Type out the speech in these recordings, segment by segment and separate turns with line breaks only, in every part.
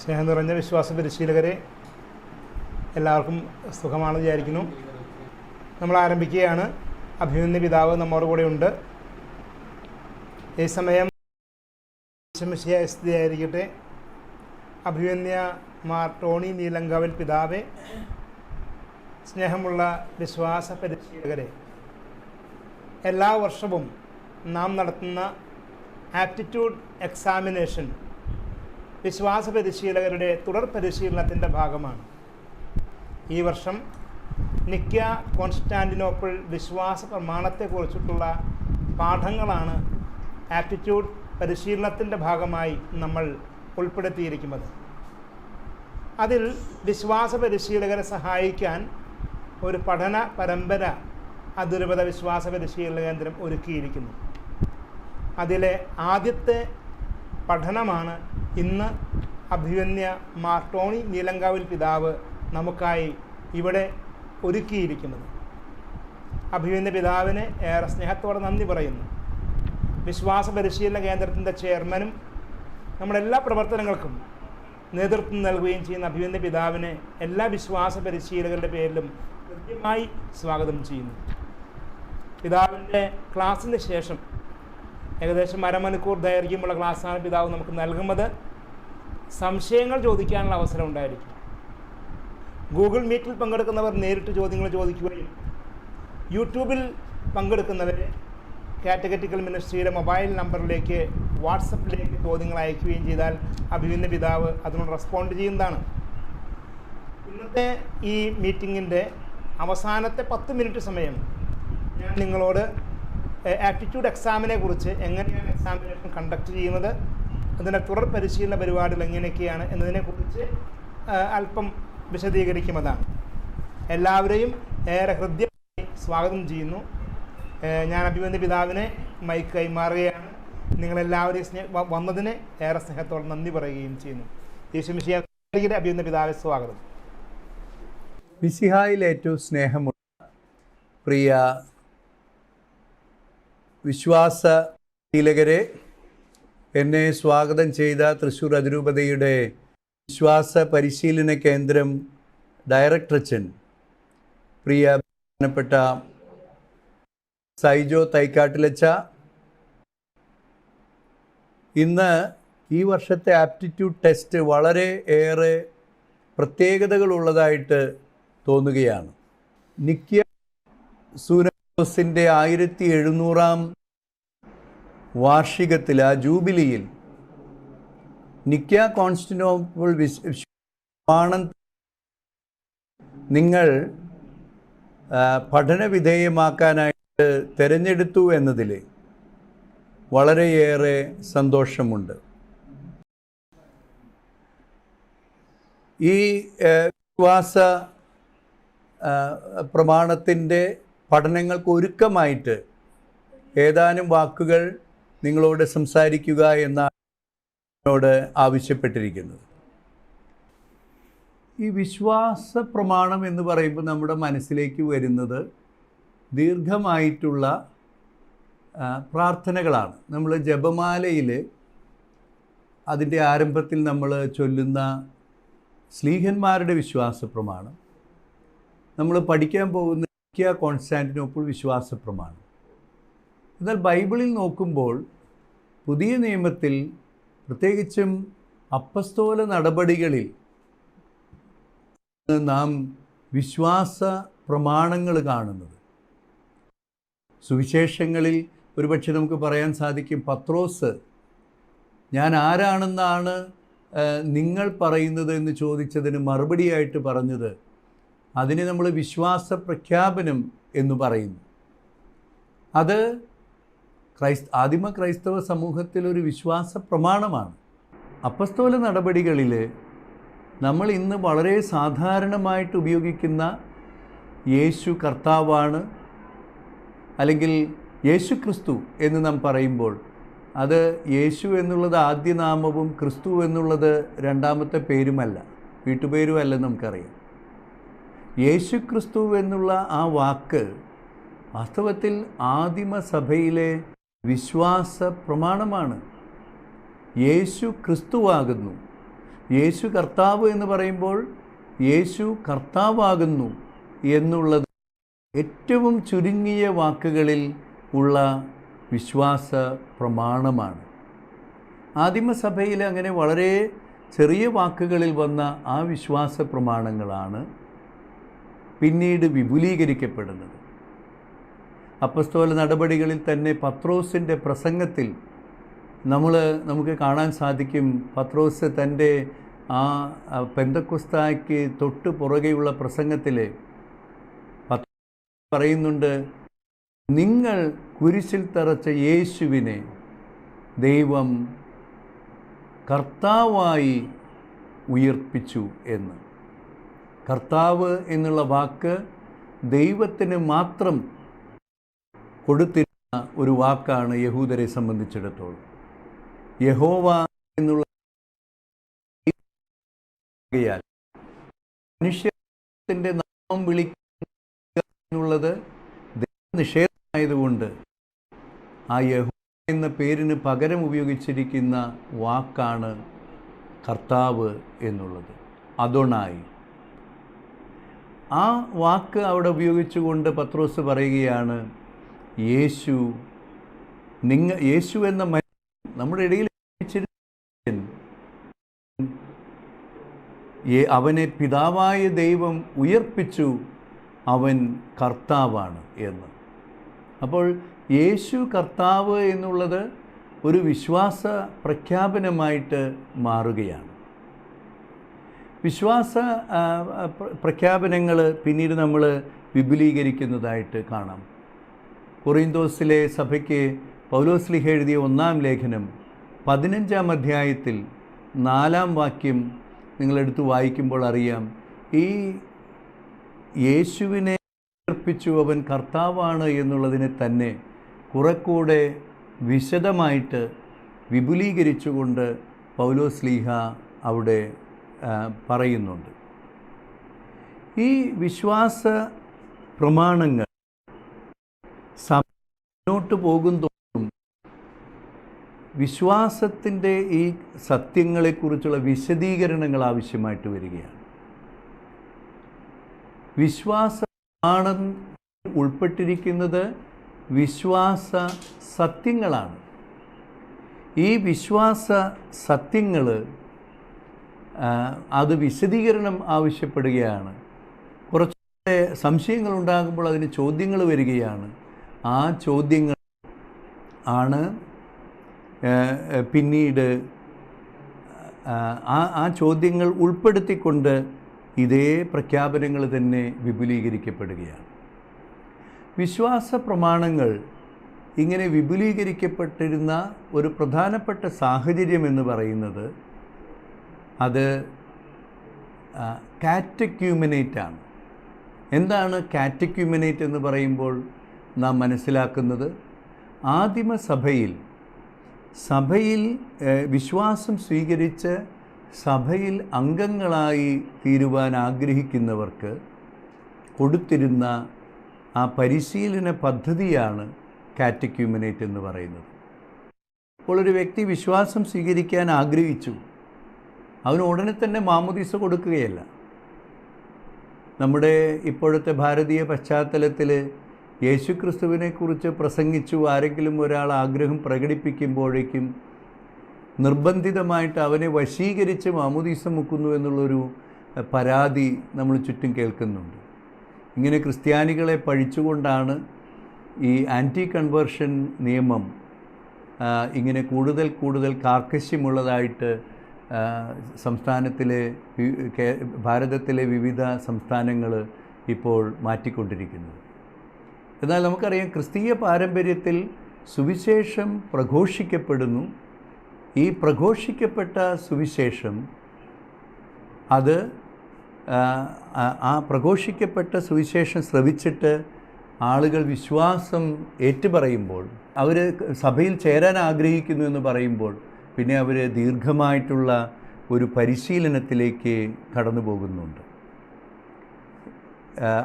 സ്നേഹം നിറഞ്ഞ വിശ്വാസ പരിശീലകരെ എല്ലാവർക്കും സുഖമാണെന്ന് വിചാരിക്കുന്നു. നമ്മൾ ആരംഭിക്കുകയാണ്. അഭിമന്യ പിതാവ് നമ്മോട് കൂടെ ഉണ്ട്. ഈ സമയം വിഷമിശയായ സ്ഥിതി ആയിരിക്കട്ടെ. അഭിമന്യ മാർ ടോണി നീലങ്കാവൽ പിതാവെ. സ്നേഹമുള്ള വിശ്വാസ പരിശീലകരെ എല്ലാ വർഷവും നാം നടത്തുന്ന ആപ്റ്റിറ്റ്യൂഡ് എക്സാമിനേഷൻ വിശ്വാസ പരിശീലകരുടെ തുടർ പരിശീലനത്തിന്റെ ഭാഗമാണ്. ഈ വർഷം നിക്യ കോൺസ്റ്റാന്റിനോപ്പിൾ വിശ്വാസ പ്രമാണത്തെക്കുറിച്ചിട്ടുള്ള പാഠങ്ങളാണ് ആപ്റ്റിറ്റ്യൂഡ് പരിശീലനത്തിന്റെ ഭാഗമായി നമ്മൾ ഉൾപ്പെടുത്തിയിരിക്കുന്നത്. അതിൽ വിശ്വാസ പരിശീലകരെ സഹായിക്കാൻ ഒരു പഠന പരമ്പര അതിരൂപത വിശ്വാസ പരിശീലന കേന്ദ്രം ഒരുക്കിയിരിക്കുന്നു. അതിലെ ആദ്യത്തെ പഠനമാണ് ഇന്ന് അഭിവന്യ മാർ ടോണി നീലങ്കാവിൽ പിതാവ് നമുക്കായി ഇവിടെ ഒരുക്കിയിരിക്കുന്നത്. അഭിവന്യ പിതാവിനെ ഏറെ സ്നേഹത്തോടെ നന്ദി പറയുന്നു. വിശ്വാസ പരിശീലന കേന്ദ്രത്തിന്റെ ചെയർമാനും നമ്മുടെ എല്ലാ പ്രവർത്തനങ്ങൾക്കും നേതൃത്വം നൽകുകയും ചെയ്യുന്ന അഭിവന്യ പിതാവിനെ എല്ലാ വിശ്വാസ പരിശീലകരുടെ പേരിലും കൃത്യമായി സ്വാഗതം ചെയ്യുന്നു. പിതാവിന്റെ ക്ലാസ്സിന് ശേഷം ഏകദേശം അരമണിക്കൂർ ദൈർഘ്യമുള്ള ക്ലാസ്സാണ് പിതാവ് നമുക്ക് നൽകുന്നത്. സംശയങ്ങൾ ചോദിക്കാനുള്ള അവസരം ഉണ്ടായിരിക്കും. ഗൂഗിൾ മീറ്റിൽ പങ്കെടുക്കുന്നവർ നേരിട്ട് ചോദ്യങ്ങൾ ചോദിക്കുകയും യൂട്യൂബിൽ പങ്കെടുക്കുന്നവർ കാറ്റഗറ്റിക്കൽ മിനിസ്ട്രിയുടെ മൊബൈൽ നമ്പറിലേക്ക് വാട്സപ്പിലേക്ക് ചോദ്യങ്ങൾ അയക്കുകയും ചെയ്താൽ അഭിമന്യ പിതാവ് അതിനോട് റെസ്പോണ്ട് ചെയ്യുന്നതാണ്. ഇന്നത്തെ ഈ മീറ്റിങ്ങിന്റെ അവസാനത്തെ പത്ത് മിനിറ്റ് സമയം ഞാൻ നിങ്ങളോട് ആപ്റ്റിറ്റ്യൂഡ് എക്സാമിനെ കുറിച്ച് എങ്ങനെയാണ് എക്സാമിനേഷൻ കണ്ടക്ട് ചെയ്യുന്നത് അതിന്റെ തുടർ പരിശീലന പരിപാടികൾ എങ്ങനെയൊക്കെയാണ് എന്നതിനെക്കുറിച്ച് അല്പം വിശദീകരിക്കുന്നതാണ് എല്ലാവരെയും ഏറെ ഹൃദ്യമായി സ്വാഗതം ചെയ്യുന്നു. ഞാൻ അഭിമന്യ പിതാവിനെ മൈക്ക് കൈമാറുകയാണ്. നിങ്ങളെല്ലാവരെയും സ്നേഹ വന്നതിന് ഏറെ സ്നേഹത്തോടെ നന്ദി പറയുകയും ചെയ്യുന്നു. യേശുമിഷിയുടെ അഭിമന്യ പിതാവെ സ്വാഗതം.
വിസിഹായിൽ ഏറ്റവും സ്നേഹമുള്ള പ്രിയ വിശ്വാസ ശീലകരെ എന്നെ സ്വാഗതം ചെയ്ത തൃശ്ശൂർ അതിരൂപതയുടെ വിശ്വാസ പരിശീലന കേന്ദ്രം ഡയറക്ടർ അച്ഛൻ പ്രിയ ബഹുമാനപ്പെട്ട സൈജോ തൈക്കാട്ടിലച്ച. ഇന്ന് ഈ വർഷത്തെ ആപ്റ്റിറ്റ്യൂഡ് ടെസ്റ്റ് വളരെ ഏറെ പ്രത്യേകതകളുള്ളതായിട്ട് തോന്നുകയാണ്. നിക്കിയ സൂനോസിന്റെ ആയിരത്തി എഴുന്നൂറാം വാർഷികത്തിൽ ആ ജൂബിലിയിൽ. നിക്ക കോൺസ്റ്റിനോപ്പിൾ വിശ്വാണം നിങ്ങൾ പഠനവിധേയമാക്കാനായിട്ട് തിരഞ്ഞെടുത്തു എന്നതിൽ വളരെയേറെ സന്തോഷമുണ്ട്. ഈ വിശ്വാസ പ്രമാണത്തിന്റെ പഠനങ്ങൾക്ക് ഒരുക്കമായിട്ട് ഏതാനും വാക്കുകൾ നിങ്ങളോട് സംസാരിക്കുക എന്നോട് ആവശ്യപ്പെട്ടിരിക്കുന്നത്. ഈ വിശ്വാസ പ്രമാണം എന്ന് പറയുമ്പോൾ നമ്മുടെ മനസ്സിലേക്ക് വരുന്നത് ദീർഘമായിട്ടുള്ള പ്രാർത്ഥനകളാണ്. നമ്മൾ ജപമാലയിൽ അതിന്റെ ആരംഭത്തിൽ നമ്മൾ ചൊല്ലുന്ന സ്ലീഹന്മാരുടെ വിശ്വാസ പ്രമാണം. നമ്മൾ പഠിക്കാൻ പോകുന്ന കോൺസ്റ്റാന്റിനോപ്പിൾ വിശ്വാസ പ്രമാണം. എന്നാൽ ബൈബിളിൽ നോക്കുമ്പോൾ പുതിയ നിയമത്തിൽ പ്രത്യേകിച്ചും അപ്പസ്തോല നടപടികളിൽ നാം വിശ്വാസ പ്രമാണങ്ങൾ കാണുന്നത്. സുവിശേഷങ്ങളിൽ ഒരുപക്ഷെ നമുക്ക് പറയാൻ സാധിക്കും പത്രോസ് ഞാൻ ആരാണെന്നാണ് നിങ്ങൾ പറയുന്നത് എന്ന് ചോദിച്ചതിന് മറുപടിയായിട്ട് പറഞ്ഞത് അതിനെ നമ്മൾ വിശ്വാസ പ്രഖ്യാപനം എന്ന് പറയുന്നു. അത് ക്രൈസ്ത ആദിമ ക്രൈസ്തവ സമൂഹത്തിൽ ഒരു വിശ്വാസ പ്രമാണമാണ്. അപ്പസ്തോല നടപടികളിൽ നമ്മൾ ഇന്ന് വളരെ സാധാരണമായിട്ട് ഉപയോഗിക്കുന്ന യേശു കർത്താവാണ് അല്ലെങ്കിൽ യേശു ക്രിസ്തു എന്ന് നാം പറയുമ്പോൾ അത് യേശു എന്നുള്ളത് ആദ്യ നാമവും ക്രിസ്തു എന്നുള്ളത് രണ്ടാമത്തെ പേരുമല്ല വീട്ടുപേരുമല്ല നമുക്കറിയാം. യേശു ക്രിസ്തു എന്നുള്ള ആ വാക്ക് വാസ്തവത്തിൽ ആദിമസഭയിലെ വിശ്വാസ പ്രമാണമാണ് യേശു ക്രിസ്തുവാകുന്നു. യേശു കർത്താവ് എന്ന് പറയുമ്പോൾ യേശു കർത്താവാകുന്നു എന്നുള്ളത് ഏറ്റവും ചുരുങ്ങിയ വാക്കുകളിൽ ഉള്ള വിശ്വാസ പ്രമാണമാണ് ആദിമസഭയിൽ അങ്ങനെ വളരെ ചെറിയ വാക്കുകളിൽ വന്ന ആ വിശ്വാസ പ്രമാണങ്ങളാണ് പിന്നീട് വിപുലീകരിക്കപ്പെടുന്നത്. അപ്പസ്തോല നടപടികളിൽ തന്നെ പത്രോസിന്റെ പ്രസംഗത്തിൽ നമ്മൾ നമുക്ക് കാണാൻ സാധിക്കും പത്രോസ് തന്റെ ആ പെന്തക്കുസ്തായ്ക്ക് തൊട്ട് പുറകെയുള്ള പ്രസംഗത്തിൽ പറയുന്നുണ്ട് നിങ്ങൾ കുരിശിൽ തറച്ച യേശുവിനെ ദൈവം കർത്താവായി ഉയർപ്പിച്ചു എന്ന്. കർത്താവ് എന്നുള്ള വാക്ക് ദൈവത്തിന് മാത്രം കൊടുത്തിരുന്ന ഒരു വാക്കാണ് യഹൂദരെ സംബന്ധിച്ചിടത്തോളം. യഹോവ എന്നുള്ള മനുഷ്യത്തിന്റെ നാമം വിളിക്കുക എന്നുള്ളത് നിഷേധമായതുകൊണ്ട് ആ യഹോ എന്ന പേരിന് പകരം ഉപയോഗിച്ചിരിക്കുന്ന വാക്കാണ് കർത്താവ് എന്നുള്ളത്. അതൊണായി. ആ വാക്ക് അവിടെ ഉപയോഗിച്ചുകൊണ്ട് പത്രോസ് പറയുകയാണ് യേശു നിങ്ങ യേശു എന്ന മനുഷ്യൻ നമ്മുടെ ഇടയിൽ അവനെ പിതാവായ ദൈവം ഉയർപ്പിച്ചു അവൻ കർത്താവാണ് എന്ന്. അപ്പോൾ യേശു കർത്താവ് എന്നുള്ളത് ഒരു വിശ്വാസ പ്രഖ്യാപനമായിട്ട് മാറുകയാണ്. വിശ്വാസ പ്രഖ്യാപനങ്ങൾ പിന്നീട് നമ്മൾ വിപുലീകരിക്കുന്നതായിട്ട് കാണാം. കൊറിന്തോസിലെ സഭയ്ക്ക് പൗലോസ്ലിഹ എഴുതിയ ഒന്നാം ലേഖനം പതിനഞ്ചാം അധ്യായത്തിൽ നാലാം വാക്യം നിങ്ങളെടുത്ത് വായിക്കുമ്പോൾ അറിയാം. ഈ യേശുവിനെ അർപ്പിച്ചു അവൻ കർത്താവാണ് എന്നുള്ളതിനെ തന്നെ കുറെക്കൂടെ വിശദമായിട്ട് വിപുലീകരിച്ചുകൊണ്ട് പൗലോസ്ലീഹ അവിടെ പറയുന്നുണ്ട്. ഈ വിശ്വാസ പ്രമാണങ്ങൾ മുന്നോട്ട് പോകും തോറും വിശ്വാസത്തിന്റെ ഈ സത്യങ്ങളെക്കുറിച്ചുള്ള വിശദീകരണങ്ങൾ ആവശ്യമായിട്ട് വരികയാണ്. വിശ്വാസമാണ് ഉൾപ്പെട്ടിരിക്കുന്നത് വിശ്വാസ സത്യങ്ങളാണ്. ഈ വിശ്വാസ സത്യങ്ങൾ അത് വിശദീകരണം ആവശ്യപ്പെടുകയാണ്. കുറച്ചുകൂടെ സംശയങ്ങൾ ഉണ്ടാകുമ്പോൾ അതിന് ചോദ്യങ്ങൾ വരികയാണ്. ആ ചോദ്യങ്ങൾ ആണ് പിന്നീട് ആ, ആ ചോദ്യങ്ങൾ ഉൾപ്പെടുത്തിക്കൊണ്ട് ഇതേ പ്രഖ്യാപനങ്ങൾ തന്നെ വിപുലീകരിക്കപ്പെടുകയാണ്. വിശ്വാസ പ്രമാണങ്ങൾ ഇങ്ങനെ വിപുലീകരിക്കപ്പെട്ടിരുന്ന ഒരു പ്രധാനപ്പെട്ട സാഹചര്യം എന്ന് പറയുന്നത് അത് കാറ്റക്യൂമിനേറ്റ് ആണ്. എന്താണ് കാറ്റക്യൂമിനേറ്റ് എന്ന് പറയുമ്പോൾ? നാം മനസ്സിലാക്കുന്നത് ആദിമസഭയിൽ സഭയിൽ വിശ്വാസം സ്വീകരിച്ച് സഭയിൽ അംഗങ്ങളായി തീരുവാൻ ആഗ്രഹിക്കുന്നവർക്ക് കൊടുത്തിരുന്ന ആ പരിശീലന പദ്ധതിയാണ് കാറ്റക്യൂമിനേറ്റ് എന്ന് പറയുന്നത്. അപ്പോൾ ഒരു വ്യക്തി വിശ്വാസം സ്വീകരിക്കാൻ ആഗ്രഹിച്ചു അവന് ഉടനെ തന്നെ മാമുദീസ കൊടുക്കുകയല്ല. നമ്മുടെ ഇപ്പോഴത്തെ ഭാരതീയ പശ്ചാത്തലത്തിൽ യേശുക്രിസ്തുവിനെക്കുറിച്ച് പ്രസംഗിച്ചു ആരെങ്കിലും ഒരാൾ ആഗ്രഹം പ്രകടിപ്പിക്കുമ്പോഴേക്കും നിർബന്ധിതമായിട്ട് അവനെ വശീകരിച്ച് മാമുദീസ മുക്കുന്നു എന്നുള്ളൊരു പരാതി നമ്മൾ ചുറ്റും കേൾക്കുന്നുണ്ട്. ഇങ്ങനെ ക്രിസ്ത്യാനികളെ പഴിച്ചുകൊണ്ടാണ് ഈ ആന്റി കൺവേർഷൻ നിയമം ഇങ്ങനെ കൂടുതൽ കൂടുതൽ കാർക്കശ്യമുള്ളതായിട്ട് സംസ്ഥാനത്തിലെ ഭാരതത്തിലെ വിവിധ സംസ്ഥാനങ്ങൾ ഇപ്പോൾ മാറ്റിക്കൊണ്ടിരിക്കുന്നത്. എന്നാൽ നമുക്കറിയാം ക്രിസ്തീയ പാരമ്പര്യത്തിൽ സുവിശേഷം പ്രഘോഷിക്കപ്പെടുന്നു. ഈ പ്രഘോഷിക്കപ്പെട്ട സുവിശേഷം അത് ആ, പ്രഘോഷിക്കപ്പെട്ട സുവിശേഷം ശ്രവിച്ചിട്ട് ആളുകൾ വിശ്വാസം ഏറ്റുപറയുമ്പോൾ അവർ സഭയിൽ ചേരാൻ ആഗ്രഹിക്കുന്നു എന്ന് പറയുമ്പോൾ പിന്നെ അവർ ദീർഘമായിട്ടുള്ള ഒരു പരിശീലനത്തിലേക്ക് കടന്നു പോകുന്നുണ്ട്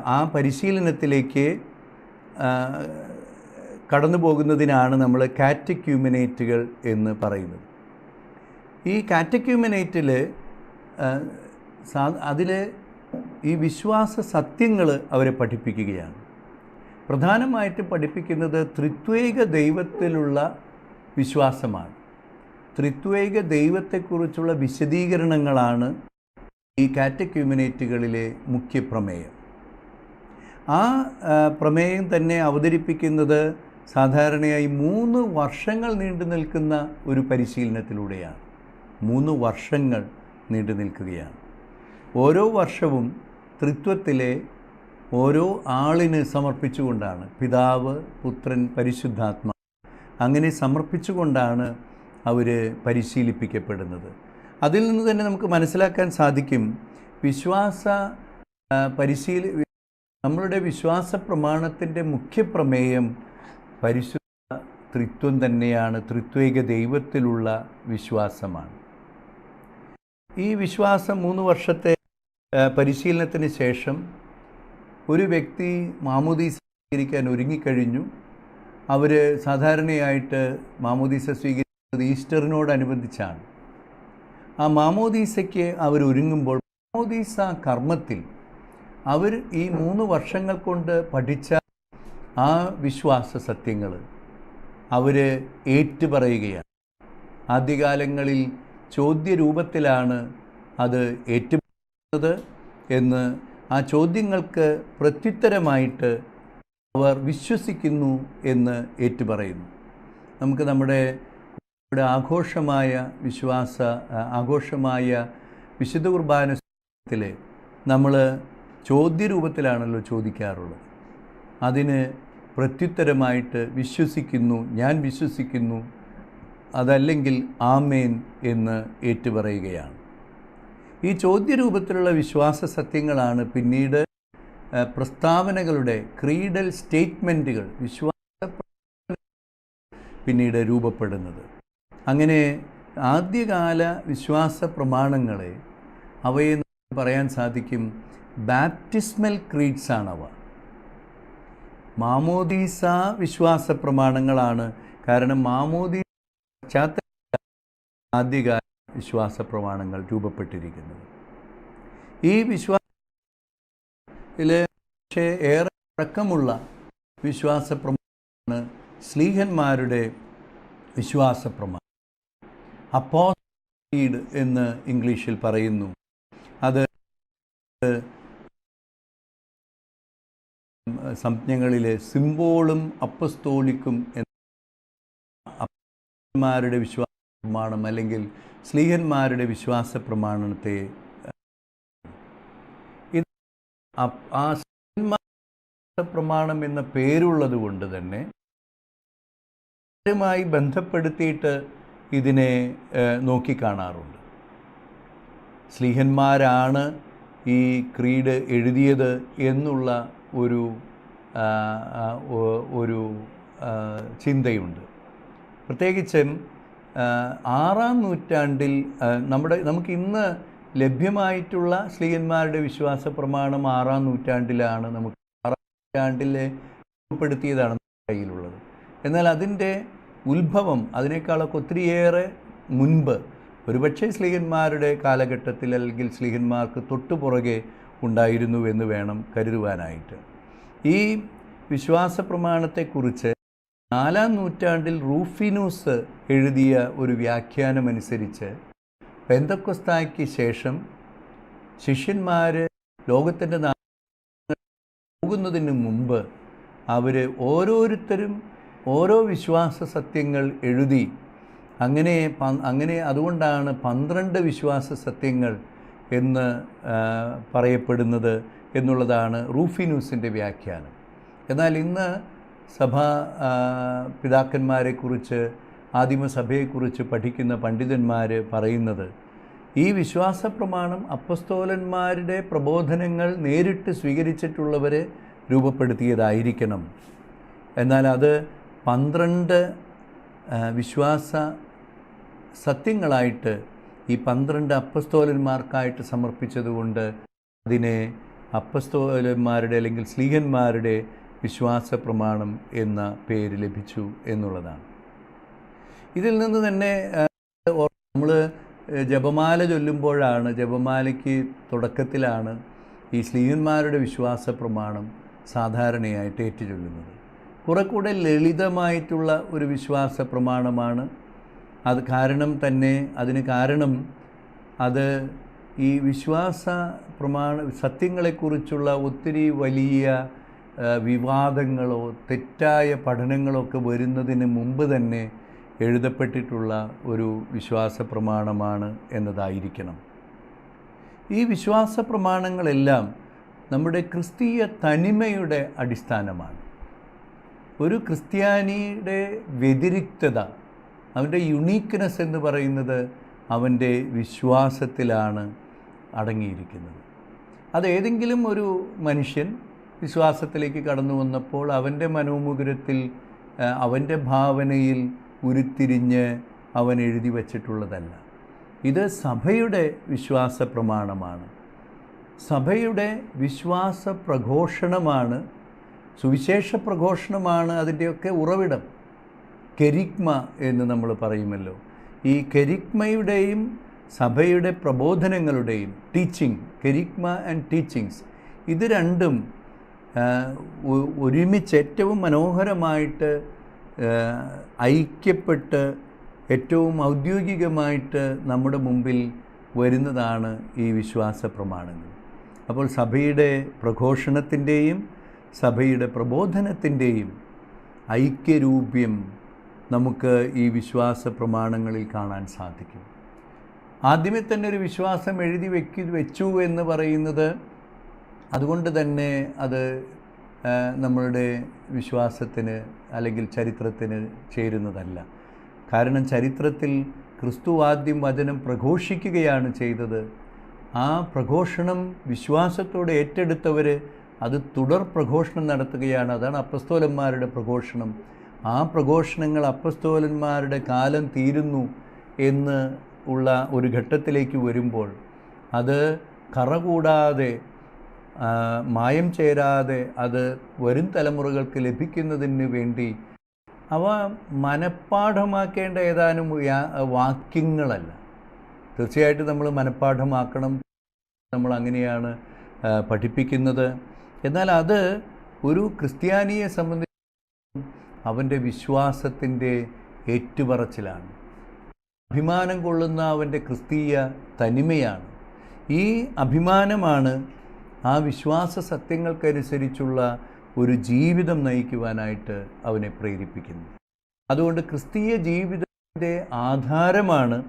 ആ, പരിശീലനത്തിലേക്ക് കടന്നു പോകുന്നതിനാണ് നമ്മൾ കാറ്റക്യൂമിനേറ്റുകൾ എന്ന് പറയുന്നത്. ഈ കാറ്റക്യൂമിനേറ്റിൽ അതിൽ ഈ വിശ്വാസ സത്യങ്ങൾ അവരെ പഠിപ്പിക്കുകയാണ്. പ്രധാനമായിട്ടും പഠിപ്പിക്കുന്നത് ത്രിത്വേക ദൈവത്തിലുള്ള വിശ്വാസമാണ്. ത്രിത്വേക ദൈവത്തെക്കുറിച്ചുള്ള വിശദീകരണങ്ങളാണ് ഈ കാറ്റക്യൂമിനേറ്റുകളിലെ മുഖ്യ പ്രമേയം ആ പ്രമേയം തന്നെ അവതരിപ്പിക്കുന്നത് സാധാരണയായി മൂന്ന് വർഷങ്ങൾ നീണ്ടു നിൽക്കുന്ന ഒരു പരിശീലനത്തിലൂടെയാണ്. മൂന്ന് വർഷങ്ങൾ നീണ്ടു നിൽക്കുകയാണ്. ഓരോ വർഷവും ത്രിത്വത്തിലെ ഓരോ ആളിന് സമർപ്പിച്ചുകൊണ്ടാണ് പിതാവ് പുത്രൻ പരിശുദ്ധാത്മ അങ്ങനെ സമർപ്പിച്ചുകൊണ്ടാണ് അവർ പരിശീലിപ്പിക്കപ്പെടുന്നത്. അതിൽ നിന്ന് തന്നെ നമുക്ക് മനസ്സിലാക്കാൻ സാധിക്കും വിശ്വാസ പരിശീല നമ്മളുടെ വിശ്വാസ പ്രമാണത്തിന്റെ മുഖ്യ പ്രമേയം പരിശുദ്ധ ത്രിത്വം തന്നെയാണ് ത്രിത്വേക ദൈവത്തിലുള്ള വിശ്വാസമാണ്. ഈ വിശ്വാസം മൂന്ന് വർഷത്തെ പരിശീലനത്തിന് ശേഷം ഒരു വ്യക്തി മാമോദീസ സ്വീകരിക്കാൻ ഒരുങ്ങിക്കഴിഞ്ഞു. അവർ സാധാരണയായിട്ട് മാമോദീസ സ്വീകരിക്കുന്നത് ഈസ്റ്ററിനോടനുബന്ധിച്ചാണ്. ആ മാമോദീസയ്ക്ക് അവർ ഒരുങ്ങുമ്പോൾ മാമോദീസ കർമ്മത്തിൽ അവർ ഈ മൂന്ന് വർഷങ്ങൾ കൊണ്ട് പഠിച്ച ആ വിശ്വാസ സത്യങ്ങൾ അവർ ഏറ്റുപറയുകയാണ്. ആദ്യകാലങ്ങളിൽ ചോദ്യരൂപത്തിലാണ് അത് ഏറ്റുപറയുന്നത് എന്ന് ആ ചോദ്യങ്ങൾക്ക് പ്രത്യുത്തരമായിട്ട് അവർ വിശ്വസിക്കുന്നു എന്ന് ഏറ്റുപറയുന്നു. നമുക്ക് നമ്മുടെ ആഘോഷമായ വിശ്വാസ ആഘോഷമായ വിശുദ്ധ കുർബാനത്തിൽ നമ്മൾ ചോദ്യരൂപത്തിലാണല്ലോ ചോദിക്കാറുള്ളത്. അതിന് പ്രത്യുത്തരമായിട്ട് വിശ്വസിക്കുന്നു ഞാൻ വിശ്വസിക്കുന്നു അതല്ലെങ്കിൽ ആമേൻ എന്ന് ഏറ്റുപറയുകയാണ്. ഈ ചോദ്യരൂപത്തിലുള്ള വിശ്വാസ സത്യങ്ങളാണ് പിന്നീട് പ്രസ്താവനകളുടെ ക്രീഡൽ സ്റ്റേറ്റ്മെന്റുകൾ വിശ്വാസ പിന്നീട് രൂപപ്പെടുന്നത്. അങ്ങനെ ആദ്യകാല വിശ്വാസ പ്രമാണങ്ങളെ അവയെ പറയാൻ സാധിക്കും ബാപ്റ്റിസ്മൽ ക്രീഡ്സ് ആണവ മാമോദീസ വിശ്വാസ പ്രമാണങ്ങളാണ് കാരണം മാമോദീസ പശ്ചാത്തല ആദ്യകാല വിശ്വാസ പ്രമാണങ്ങൾ രൂപപ്പെട്ടിരിക്കുന്നത്. ഈ വിശ്വാസ പക്ഷേ ഏറെ അടക്കമുള്ള വിശ്വാസ പ്രമാണമാണ് സ്ലീഹന്മാരുടെ വിശ്വാസ പ്രമാണം അപ്പോസ്റ്റീഡ് എന്ന് ഇംഗ്ലീഷിൽ പറയുന്നു. അത് സംജ്ഞകളിലെ സിംബോളും അപ്പസ്തോലിക്കും എന്ന വിശ്വാസ പ്രമാണം അല്ലെങ്കിൽ സ്ലീഹന്മാരുടെ വിശ്വാസ പ്രമാണത്തെ ഇത് ആ പ്രമാണം എന്ന പേരുള്ളത് കൊണ്ട് തന്നെ മായി ബന്ധപ്പെടുത്തിയിട്ട് ഇതിനെ നോക്കിക്കാണാറുണ്ട്. സ്ലീഹന്മാരാണ് ഈ ക്രീഡ് എഴുതിയത് എന്നുള്ള ഒരു ഒരു ചിന്തയുണ്ട്. പ്രത്യേകിച്ചും ആറാം നൂറ്റാണ്ടിൽ നമ്മുടെ നമുക്ക് ഇന്ന് ലഭ്യമായിട്ടുള്ള ശ്രീയന്മാരുടെ വിശ്വാസ പ്രമാണം ആറാം നൂറ്റാണ്ടിലാണ് നമുക്ക് ആറാം നൂറ്റാണ്ടിലെ രൂപപ്പെടുത്തിയതാണ് കയ്യിലുള്ളത്. എന്നാൽ അതിന്റെ ഉത്ഭവം അതിനേക്കാളൊക്കെ ഒത്തിരിയേറെ മുൻപ് ഒരുപക്ഷെ ശ്ലീഹന്മാരുടെ കാലഘട്ടത്തിൽ അല്ലെങ്കിൽ ശ്ലീഹന്മാർക്ക് തൊട്ടു പുറകെ ഉണ്ടായിരുന്നു എന്ന് വേണം കരുതുവാനായിട്ട്. ഈ വിശ്വാസ പ്രമാണത്തെക്കുറിച്ച് നാലാം നൂറ്റാണ്ടിൽ റൂഫിനൂസ് എഴുതിയ ഒരു വ്യാഖ്യാനമനുസരിച്ച് പെന്തക്കൊസ്തായ്ക്ക് ശേഷം ശിഷ്യന്മാർ ലോകത്തിന്റെ പോകുന്നതിന് മുമ്പ് അവർ ഓരോരുത്തരും ഓരോ വിശ്വാസ സത്യങ്ങൾ എഴുതി. അങ്ങനെ അങ്ങനെ അതുകൊണ്ടാണ് പന്ത്രണ്ട് വിശ്വാസ സത്യങ്ങൾ എന്ന് പറയപ്പെടുന്നത് എന്നുള്ളതാണ് റൂഫിനൂസിന്റെ വ്യാഖ്യാനം. എന്നാൽ ഇന്ന് സഭാ പിതാക്കന്മാരെക്കുറിച്ച് ആദിമസഭയെക്കുറിച്ച് പഠിക്കുന്ന പണ്ഡിതന്മാർ പറയുന്നത് ഈ വിശ്വാസ പ്രമാണം അപ്പസ്തോലന്മാരുടെ പ്രബോധനങ്ങൾ നേരിട്ട് സ്വീകരിച്ചിട്ടുള്ളവരെ രൂപപ്പെടുത്തിയതായിരിക്കണം. എന്നാൽ അത് പന്ത്രണ്ട് വിശ്വാസ സത്യങ്ങളായിട്ട് ഈ പന്ത്രണ്ട് അപ്പസ്തോലന്മാർക്കായിട്ട് സമർപ്പിച്ചതുകൊണ്ട് അതിനെ അപ്പസ്തോലന്മാരുടെ അല്ലെങ്കിൽ സ്ലീഹന്മാരുടെ വിശ്വാസ പ്രമാണം എന്ന പേര് ലഭിച്ചു എന്നുള്ളതാണ്. ഇതിൽ നിന്ന് തന്നെ നമ്മൾ ജപമാല ചൊല്ലുമ്പോഴാണ് ജപമാലയ്ക്ക് തുടക്കത്തിലാണ് ഈ സ്ലീഹന്മാരുടെ വിശ്വാസ പ്രമാണം സാധാരണയായിട്ട് ഏറ്റുചൊല്ലുന്നത്. കുറെ കൂടെ ലളിതമായിട്ടുള്ള ഒരു വിശ്വാസ പ്രമാണമാണ് അത് കാരണം തന്നെ അതിന് കാരണം അത് ഈ വിശ്വാസ പ്രമാണ സത്യങ്ങളെക്കുറിച്ചുള്ള ഒത്തിരി വലിയ വിവാദങ്ങളോ തെറ്റായ പഠനങ്ങളോ ഒക്കെ വരുന്നതിന് മുമ്പ് തന്നെ എഴുതപ്പെട്ടിട്ടുള്ള ഒരു വിശ്വാസ പ്രമാണമാണ് എന്നതായിരിക്കണം. ഈ വിശ്വാസ പ്രമാണങ്ങളെല്ലാം നമ്മുടെ ക്രിസ്തീയ തനിമയുടെ അടിസ്ഥാനമാണ്. ഒരു ക്രിസ്ത്യാനിയുടെ വ്യതിരിക്തത അവന്റെ യുണീക്ക്നെസ് എന്ന് പറയുന്നത് അവന്റെ വിശ്വാസത്തിലാണ് അടങ്ങിയിരിക്കുന്നത്. അത് ഏതെങ്കിലും ഒരു മനുഷ്യൻ വിശ്വാസത്തിലേക്ക് കടന്നു വന്നപ്പോൾ അവന്റെ മനോമുകുരത്തിൽ അവന്റെ ഭാവനയിൽ ഉരുത്തിരിഞ്ഞ് അവൻ എഴുതി വച്ചിട്ടുള്ളതല്ല. ഇത് സഭയുടെ വിശ്വാസ പ്രമാണമാണ്. സഭയുടെ വിശ്വാസ പ്രഘോഷണമാണ് സുവിശേഷ പ്രഘോഷണമാണ് അതിന്റെയൊക്കെ ഉറവിടം. കെരിക്മ എന്ന് നമ്മൾ പറയുമല്ലോ. ഈ കെരിക്മയുടെയും സഭയുടെ പ്രബോധനങ്ങളുടെയും ടീച്ചിങ് കെരിക്മ ആൻഡ് ടീച്ചിങ്സ് ഇത് രണ്ടും ഒരുമിച്ച് ഏറ്റവും മനോഹരമായിട്ട് ഐക്യപ്പെട്ട് ഏറ്റവും ഔദ്യോഗികമായിട്ട് നമ്മുടെ മുമ്പിൽ വരുന്നതാണ് ഈ വിശ്വാസ പ്രമാണങ്ങൾ. അപ്പോൾ സഭയുടെ പ്രഘോഷണത്തിന്റെയും സഭയുടെ പ്രബോധനത്തിന്റെയും ഐക്യരൂപ്യം നമുക്ക് ഈ വിശ്വാസ പ്രമാണങ്ങളിൽ കാണാൻ സാധിക്കും. ആദ്യമേ തന്നെ ഒരു വിശ്വാസം എഴുതി വെക്കി വെച്ചു എന്ന് പറയുന്നത് അതുകൊണ്ട് തന്നെ അത് നമ്മളുടെ വിശ്വാസത്തിന് അല്ലെങ്കിൽ ചരിത്രത്തിന് ചേരുന്നതല്ല. കാരണം ചരിത്രത്തിൽ ക്രിസ്തുവാദ്യം വചനം പ്രഘോഷിക്കുകയാണ് ചെയ്തത്. ആ പ്രഘോഷണം വിശ്വാസത്തോടെ ഏറ്റെടുത്തവർ അത് തുടർ പ്രഘോഷണം നടത്തുകയാണ്. അതാണ് അപ്പസ്തോലന്മാരുടെ പ്രഘോഷണം. ആ പ്രഘോഷണങ്ങൾ അപ്പസ്തോലന്മാരുടെ കാലം തീരുന്നു എന്ന് ഉള്ള ഒരു ഘട്ടത്തിലേക്ക് വരുമ്പോൾ അത് കറ കൂടാതെ മായം ചേരാതെ അത് വരും തലമുറകൾക്ക് ലഭിക്കുന്നതിന് വേണ്ടി അവ മനഃപ്പാഠമാക്കേണ്ട ഏതാനും വാക്യങ്ങളല്ല. തീർച്ചയായിട്ടും നമ്മൾ മനഃപ്പാഠമാക്കണം നമ്മൾ അങ്ങനെയാണ് പഠിപ്പിക്കുന്നത്. എന്നാൽ അത് ഒരു ക്രിസ്ത്യാനിയെ സംബന്ധിച്ച് അവന്റെ വിശ്വാസത്തിന്റെ ഏറ്റുപറച്ചിലാണ്. അഭിമാനം കൊള്ളുന്ന അവന്റെ ക്രിസ്തീയ തനിമയാണ്. ഈ അഭിമാനമാണ് ആ വിശ്വാസ സത്യങ്ങൾക്കനുസരിച്ചുള്ള ഒരു ജീവിതം നയിക്കുവാനായിട്ട് അവനെ പ്രേരിപ്പിക്കുന്നു. അതുകൊണ്ട് ക്രിസ്തീയ ജീവിതത്തിന്റെ ആധാരമാണ്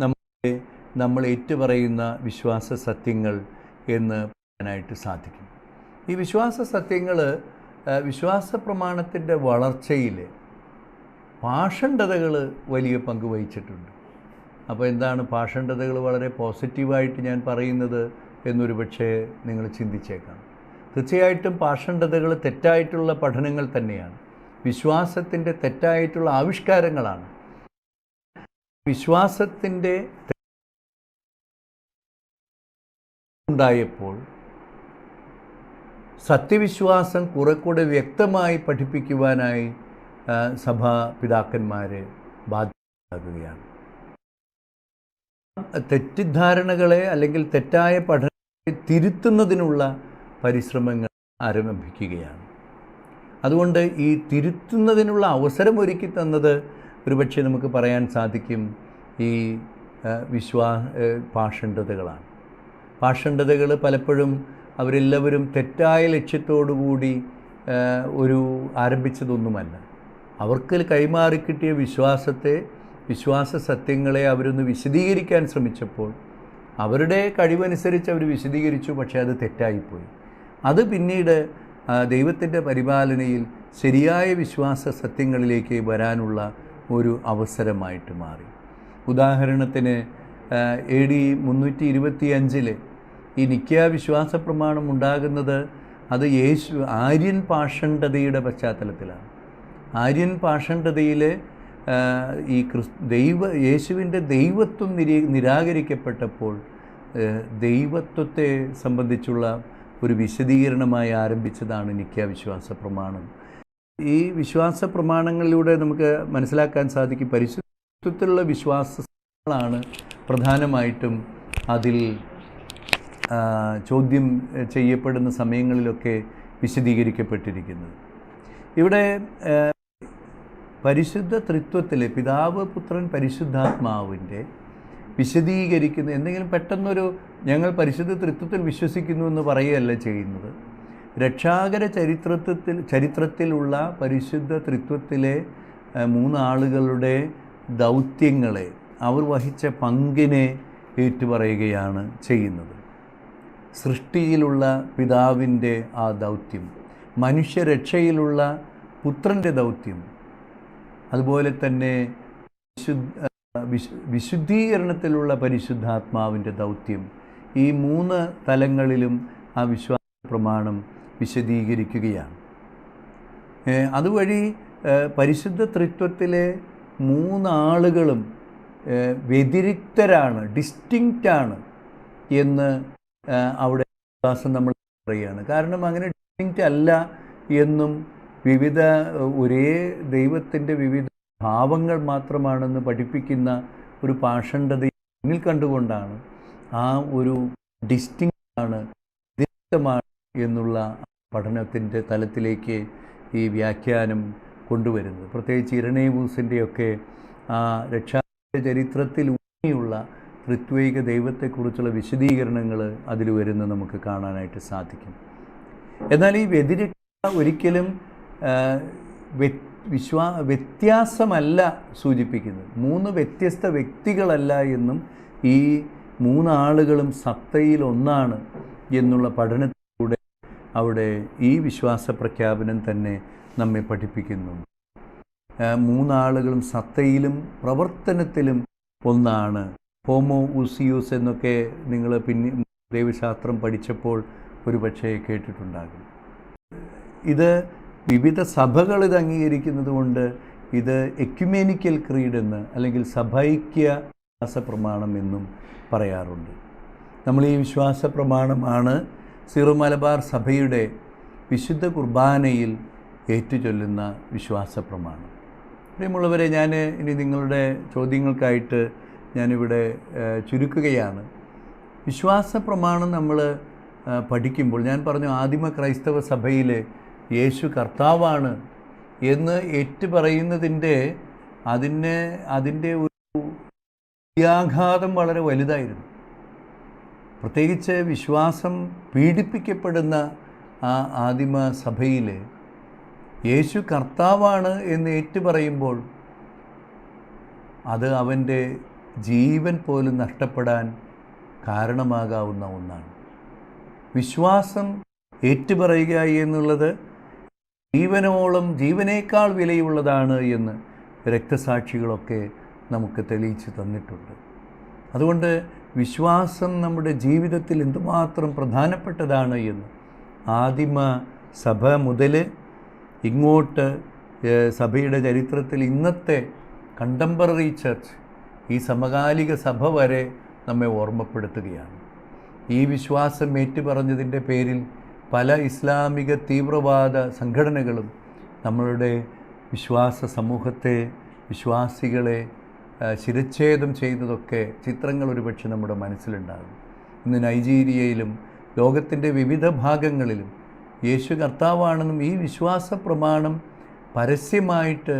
നമ്മുടെ നമ്മൾ ഏറ്റുപറയുന്ന വിശ്വാസ സത്യങ്ങൾ എന്ന് പറയാനായിട്ട് സാധിക്കും. ഈ വിശ്വാസ സത്യങ്ങൾ വിശ്വാസ പ്രമാണത്തിന്റെ വളർച്ചയിൽ പാഷണ്ഡതകൾ വലിയ പങ്ക് വഹിച്ചിട്ടുണ്ട്. അപ്പോൾ എന്താണ് പാഷണ്ഡതകൾ വളരെ പോസിറ്റീവായിട്ട് ഞാൻ പറയുന്നത് എന്നൊരു പക്ഷേ നിങ്ങൾ ചിന്തിച്ചേക്കാം. തീർച്ചയായിട്ടും പാഷണ്ഡതകൾ തെറ്റായിട്ടുള്ള പഠനങ്ങൾ തന്നെയാണ്. വിശ്വാസത്തിന്റെ തെറ്റായിട്ടുള്ള ആവിഷ്കാരങ്ങളാണ്. വിശ്വാസത്തിന്റെ ഉണ്ടായപ്പോൾ സത്യവിശ്വാസം കുറെ കൂടെ വ്യക്തമായി പഠിപ്പിക്കുവാനായി സഭാ പിതാക്കന്മാർ ബാധ്യതയാകുകയാണ്. തെറ്റിദ്ധാരണകളെ അല്ലെങ്കിൽ തെറ്റായ പഠനത്തെ തിരുത്തുന്നതിനുള്ള പരിശ്രമങ്ങൾ ആരംഭിക്കുകയാണ്. അതുകൊണ്ട് ഈ തിരുത്തുന്നതിനുള്ള അവസരം ഒരുക്കി തന്നത് ഒരുപക്ഷെ നമുക്ക് പറയാൻ സാധിക്കും ഈ വിശ്വാ പാഷണ്ഡതകളാണ്. പാഷണ്ഡതകൾ പലപ്പോഴും അവരെല്ലാവരും തെറ്റായ ലക്ഷ്യത്തോടുകൂടി കൂടി ഒരു ആരംഭിച്ചതൊന്നുമല്ല. അവർക്ക് കൈമാറി കിട്ടിയ വിശ്വാസത്തെ വിശ്വാസ സത്യങ്ങളെ അവരൊന്ന് വിശദീകരിക്കാൻ ശ്രമിച്ചപ്പോൾ അവരുടെ കഴിവനുസരിച്ച് അവർ വിശദീകരിച്ചു പക്ഷേ അത് തെറ്റായിപ്പോയി. അത് പിന്നീട് ദൈവത്തിന്റെ പരിപാലനയിൽ ശരിയായ വിശ്വാസ സത്യങ്ങളിലേക്ക് വരാനുള്ള ഒരു അവസരമായിട്ട് മാറി. ഉദാഹരണത്തിന് എ ഡി മുന്നൂറ്റി ഇരുപത്തി അഞ്ചിൽ ഈ നിത്യ വിശ്വാസ പ്രമാണം ഉണ്ടാകുന്നത് അത് യേശു ആര്യൻ പാഷണ്ഡതയുടെ പശ്ചാത്തലത്തിലാണ്. ആര്യൻ പാഷണ്ഡതയിൽ ഈ ക്രിസ് ദൈവ യേശുവിന്റെ ദൈവത്വം നിരീ നിരാകരിക്കപ്പെട്ടപ്പോൾ ദൈവത്വത്തെ സംബന്ധിച്ചുള്ള ഒരു വിശദീകരണമായി ആരംഭിച്ചതാണ് നിത്യാവിശ്വാസ പ്രമാണം ഈ വിശ്വാസ പ്രമാണങ്ങളിലൂടെ നമുക്ക് മനസ്സിലാക്കാൻ സാധിക്കും പരിശുദ്ധത്തിലുള്ള വിശ്വാസങ്ങളാണ് പ്രധാനമായിട്ടും അതിൽ ചോദ്യം ചെയ്യപ്പെടുന്ന സമയങ്ങളിലൊക്കെ വിശദീകരിക്കപ്പെട്ടിരിക്കുന്നത്. ഇവിടെ പരിശുദ്ധ തൃത്വത്തിലെ പിതാവ് പുത്രൻ പരിശുദ്ധാത്മാവിന്റെ വിശദീകരിക്കുന്ന എന്തെങ്കിലും പെട്ടെന്നൊരു ഞങ്ങൾ പരിശുദ്ധ തൃത്വത്തിൽ വിശ്വസിക്കുന്നു എന്ന് പറയുകയല്ല ചെയ്യുന്നത്. രക്ഷാകര ചരിത്രത്തിൽ ചരിത്രത്തിലുള്ള പരിശുദ്ധ തൃത്വത്തിലെ മൂന്നാളുകളുടെ ദൗത്യങ്ങളെ അവർ വഹിച്ച പങ്കിനെ ഏറ്റുപറയുകയാണ് ചെയ്യുന്നത്. സൃഷ്ടിയിലുള്ള പിതാവിന്റെ ആ ദൗത്യം മനുഷ്യരക്ഷയിലുള്ള പുത്രന്റെ ദൗത്യം അതുപോലെ തന്നെ വിശുദ്ധ വിശു വിശുദ്ധീകരണത്തിലുള്ള പരിശുദ്ധാത്മാവിന്റെ ദൗത്യം. ഈ മൂന്ന് തലങ്ങളിലും ആ വിശ്വാസ പ്രമാണം വിശദീകരിക്കുകയാണ് അതുവഴി പരിശുദ്ധ തൃത്വത്തിലെ മൂന്നാളുകളും വ്യതിരിക്തരാണ് ഡിസ്റ്റിങ്റ്റാണ് എന്ന് അവിടെ വിശ്വാസം നമ്മൾ പറയുകയാണ്. കാരണം അങ്ങനെ ഡിസ്റ്റിങ്റ്റ് അല്ല എന്നും വിവിധ ഒരേ ദൈവത്തിന്റെ വിവിധ ഭാവങ്ങൾ മാത്രമാണെന്ന് പഠിപ്പിക്കുന്ന ഒരു പാഷണ്ഡത മുന്നിൽ കണ്ടുകൊണ്ടാണ് ആ ഒരു ഡിസ്റ്റിങ്ക്റ്റാണ് വ്യത്യസ്തമാണ് എന്നുള്ള പഠനത്തിന്റെ തലത്തിലേക്ക് ഈ വ്യാഖ്യാനം കൊണ്ടുവരുന്നത്. പ്രത്യേകിച്ച് ഇരണേബൂസിന്റെയൊക്കെ ആ രക്ഷാ ചരിത്രത്തിൽ ഊന്നിയുള്ള ഋത്വൈക ദൈവത്തെക്കുറിച്ചുള്ള വിശദീകരണങ്ങൾ അതിൽ വരുന്ന നമുക്ക് കാണാനായിട്ട് സാധിക്കും. എന്നാൽ ഈ വ്യതിരിക്ത ഒരിക്കലും വിശ്വാ വ്യത്യാസമല്ല സൂചിപ്പിക്കുന്നത്. മൂന്ന് വ്യത്യസ്ത വ്യക്തികളല്ല എന്നും ഈ മൂന്നാളുകളും സത്തയിൽ ഒന്നാണ് എന്നുള്ള പഠനത്തിലൂടെ അവിടെ ഈ വിശ്വാസ പ്രഖ്യാപനം തന്നെ നമ്മെ പഠിപ്പിക്കുന്നു. ആ, മൂന്നാളുകളും സത്തയിലും പ്രവർത്തനത്തിലും ഒന്നാണ് ഹോമോ ഉസിയൂസ് എന്നൊക്കെ നിങ്ങൾ പിന്നെ ദൈവശാസ്ത്രം പഠിച്ചപ്പോൾ ഒരു പക്ഷേ കേട്ടിട്ടുണ്ടാകും. ഇത് വിവിധ സഭകൾ ഇത് അംഗീകരിക്കുന്നത് കൊണ്ട് ഇത് എക്യുമേനിക്കൽ ക്രീഡ് എന്ന് അല്ലെങ്കിൽ സഭൈക്യ വിശ്വാസ പ്രമാണം എന്നും പറയാറുണ്ട്. നമ്മൾ ഈ വിശ്വാസ പ്രമാണമാണ് സിറോ മലബാർ സഭയുടെ വിശുദ്ധ കുർബാനയിൽ ഏറ്റുചൊല്ലുന്ന വിശ്വാസ പ്രമാണം പ്രിയമുള്ളവരെ ഞാൻ ഇനി നിങ്ങളുടെ ചോദ്യങ്ങൾക്കായിട്ട് ഞാനിവിടെ ചുരുക്കുകയാണ്. വിശ്വാസ പ്രമാണം നമ്മൾ പഠിക്കുമ്പോൾ ഞാൻ പറഞ്ഞു ആദിമ ക്രൈസ്തവ സഭയിൽ യേശു കർത്താവാണ് എന്ന് ഏറ്റുപറയുന്നതിന്റെ അതിന് അതിന്റെ ഒരു വ്യാഘാതം വളരെ വലുതായിരുന്നു. പ്രത്യേകിച്ച് വിശ്വാസം പീഡിപ്പിക്കപ്പെടുന്ന ആ ആദിമ സഭയിൽ യേശു കർത്താവാണ് എന്ന് ഏറ്റുപറയുമ്പോൾ അത് അവന്റെ ജീവൻ പോലും നഷ്ടപ്പെടാൻ കാരണമാകാവുന്ന ഒന്നാണ്. വിശ്വാസം ഏറ്റുപറയുക എന്നുള്ളത് ജീവനോളം ജീവനേക്കാൾ വിലയുള്ളതാണ് എന്ന് രക്തസാക്ഷികളൊക്കെ നമുക്ക് തെളിയിച്ചു തന്നിട്ടുണ്ട്. അതുകൊണ്ട് വിശ്വാസം നമ്മുടെ ജീവിതത്തിൽ എന്തുമാത്രം പ്രധാനപ്പെട്ടതാണ് എന്ന് ആദിമ സഭ മുതൽ ഇങ്ങോട്ട് സഭയുടെ ചരിത്രത്തിൽ ഇന്നത്തെ കണ്ടംപററി ചർച്ച് ഈ സമകാലിക സഭ വരെ നമ്മെ ഓർമ്മപ്പെടുത്തുകയാണ്. ഈ വിശ്വാസം ഏറ്റുപറഞ്ഞതിന്റെ പേരിൽ പല ഇസ്ലാമിക തീവ്രവാദ സംഘടനകളും നമ്മളുടെ വിശ്വാസ സമൂഹത്തെ വിശ്വാസികളെ ശിരച്ഛേദം ചെയ്തതൊക്കെ ചിത്രങ്ങൾ ഒരുപക്ഷെ നമ്മുടെ മനസ്സിലുണ്ടാകും. ഇന്ന് നൈജീരിയയിലും ലോകത്തിന്റെ വിവിധ ഭാഗങ്ങളിലും യേശു കർത്താവാണെന്നും ഈ വിശ്വാസ പ്രമാണം പരസ്യമായിട്ട്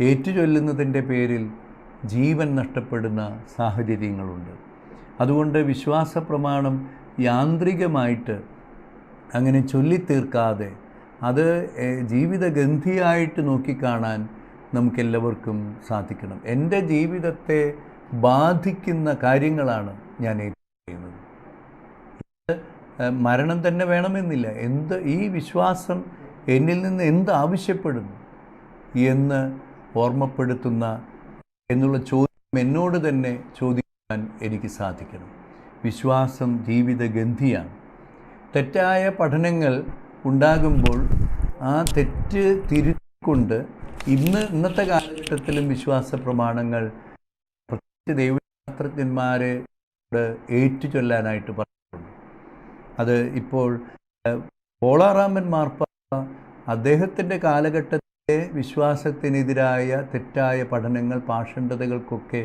ഏറ്റുചൊല്ലുന്നതിന്റെ പേരിൽ ജീവൻ നഷ്ടപ്പെടുന്ന സാഹചര്യങ്ങളുണ്ട്. അതുകൊണ്ട് വിശ്വാസ പ്രമാണം യാന്ത്രികമായിട്ട് അങ്ങനെ ചൊല്ലിത്തീർക്കാതെ അത് ജീവിതഗന്ധിയായിട്ട് നോക്കിക്കാണാൻ നമുക്കെല്ലാവർക്കും സാധിക്കണം. എന്റെ ജീവിതത്തെ ബാധിക്കുന്ന കാര്യങ്ങളാണ് ഞാൻ ചെയ്യുന്നത് മരണം തന്നെ വേണമെന്നില്ല. എന്ത് ഈ വിശ്വാസം എന്നിൽ നിന്ന് എന്ത് ആവശ്യപ്പെടുന്നു എന്ന് ഓർമ്മപ്പെടുത്തുന്ന എന്നുള്ള ചോദ്യം എന്നോട് തന്നെ ചോദിക്കാൻ എനിക്ക് സാധിക്കണം. വിശ്വാസം ജീവിതഗന്ധിയാണ് തെറ്റായ പഠനങ്ങൾ ഉണ്ടാകുമ്പോൾ ആ തെറ്റ് തിരുത്തിക്കൊണ്ട് ഇന്ന് ഇന്നത്തെ കാലഘട്ടത്തിലും വിശ്വാസ പ്രമാണങ്ങൾ പ്രത്യേകിച്ച് ദൈവശാസ്ത്രജ്ഞന്മാരെ ഏറ്റു ചൊല്ലാനായിട്ട് പറഞ്ഞിട്ടുണ്ട്. അത് ഇപ്പോൾ പോളാറാമൻ മാർപ്പാപ്പ അദ്ദേഹത്തിന്റെ കാലഘട്ടത്തിലെ വിശ്വാസത്തിനെതിരായ തെറ്റായ പഠനങ്ങൾ പാഷണ്ഡതകൾക്കൊക്കെ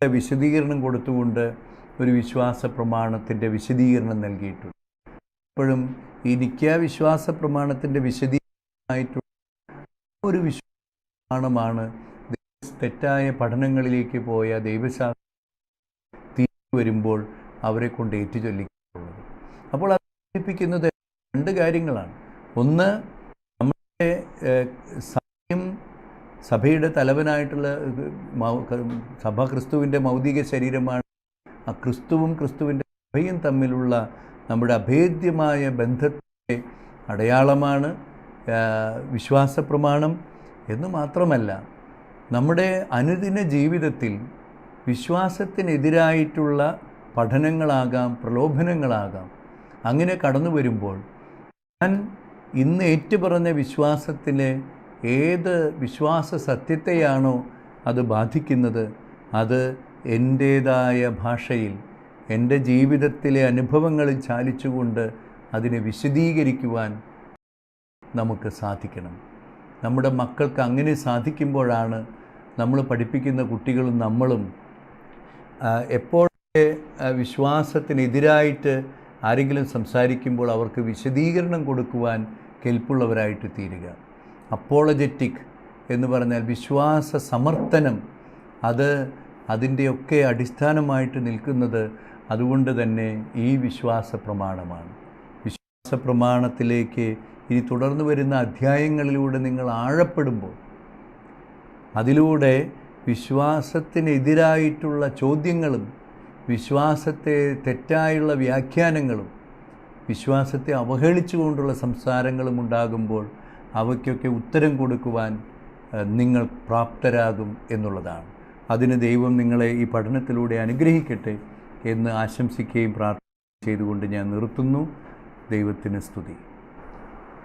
വിശദീകരണം കൊടുത്തുകൊണ്ട് ഒരു വിശ്വാസ പ്രമാണത്തിന്റെ വിശദീകരണം നൽകിയിട്ടുണ്ട്. ഇപ്പോഴും ഈ നിത്യ വിശ്വാസ പ്രമാണത്തിന്റെ വിശദീകരണമായിട്ടുള്ള ഒരു വിശ്വാസമാണ് തെറ്റായ പഠനങ്ങളിലേക്ക് പോയ ദൈവശാസ്ത്ര തിരിച്ചു വരുമ്പോൾ അവരെ കൊണ്ട് ഏറ്റുചൊല്ലിക്കുന്നത് അപ്പോൾ അത് സൂചിപ്പിക്കുന്നത് രണ്ട് കാര്യങ്ങളാണ്. ഒന്ന് സഭയും സഭയുടെ തലവനായിട്ടുള്ള സഭ ക്രിസ്തുവിന്റെ മൗതിക ശരീരമാണ്. ആ ക്രിസ്തുവും ക്രിസ്തുവിന്റെ സഭയും തമ്മിലുള്ള നമ്മുടെ അഭേദ്യമായ ബന്ധത്തിന്റെ അടയാളമാണ് വിശ്വാസപ്രമാണം വിശ്വാസ പ്രമാണം എന്ന് മാത്രമല്ല നമ്മുടെ അനുദിന ജീവിതത്തിൽ വിശ്വാസത്തിനെതിരായിട്ടുള്ള പഠനങ്ങളാകാം പ്രലോഭനങ്ങളാകാം. അങ്ങനെ കടന്നു വരുമ്പോൾ ഞാൻ ഇന്ന് ഏറ്റുപറഞ്ഞ വിശ്വാസത്തിലെ ഏത് വിശ്വാസ സത്യത്തെയാണോ അത് ബാധിക്കുന്നത് അത് എന്റേതായ ഭാഷയിൽ എന്റെ ജീവിതത്തിലെ അനുഭവങ്ങളിൽ ചാലിച്ചുകൊണ്ട് അതിനെ വിശദീകരിക്കുവാൻ നമുക്ക് സാധിക്കണം. നമ്മുടെ മക്കൾക്ക് അങ്ങനെ സാധിക്കുമ്പോഴാണ് നമ്മൾ പഠിപ്പിക്കുന്ന കുട്ടികളും നമ്മളും എപ്പോഴൊക്കെ വിശ്വാസത്തിനെതിരായിട്ട് ആരെങ്കിലും സംസാരിക്കുമ്പോൾ അവർക്ക് വിശദീകരണം കൊടുക്കുവാൻ കെൽപ്പുള്ളവരായിട്ട് തീരുക. അപ്പോളജറ്റിക് എന്ന് പറഞ്ഞാൽ വിശ്വാസ സമർത്ഥനം അത് അതിന്റെയൊക്കെ അടിസ്ഥാനമായിട്ട് നിൽക്കുന്നത് അതുകൊണ്ട് തന്നെ ഈ വിശ്വാസ പ്രമാണമാണ്. വിശ്വാസ പ്രമാണത്തിലേക്ക് ഇനി തുടർന്ന് വരുന്ന അധ്യായങ്ങളിലൂടെ നിങ്ങൾ ആഴപ്പെടുമ്പോൾ അതിലൂടെ വിശ്വാസത്തിനെതിരായിട്ടുള്ള ചോദ്യങ്ങളും വിശ്വാസത്തെ തെറ്റായുള്ള വ്യാഖ്യാനങ്ങളും വിശ്വാസത്തെ അവഹേളിച്ചുകൊണ്ടുള്ള സംസാരങ്ങളും ഉണ്ടാകുമ്പോൾ അവയ്ക്കൊക്കെ ഉത്തരം കൊടുക്കുവാൻ നിങ്ങൾ പ്രാപ്തരാകും എന്നുള്ളതാണ്. അതിന് ദൈവം നിങ്ങളെ ഈ പഠനത്തിലൂടെ അനുഗ്രഹിക്കട്ടെ എന്ന് ആശംസിക്കുകയും പ്രാർത്ഥന ചെയ്തുകൊണ്ട് ഞാൻ നിർത്തുന്നു. ദൈവത്തിന് സ്തുതി.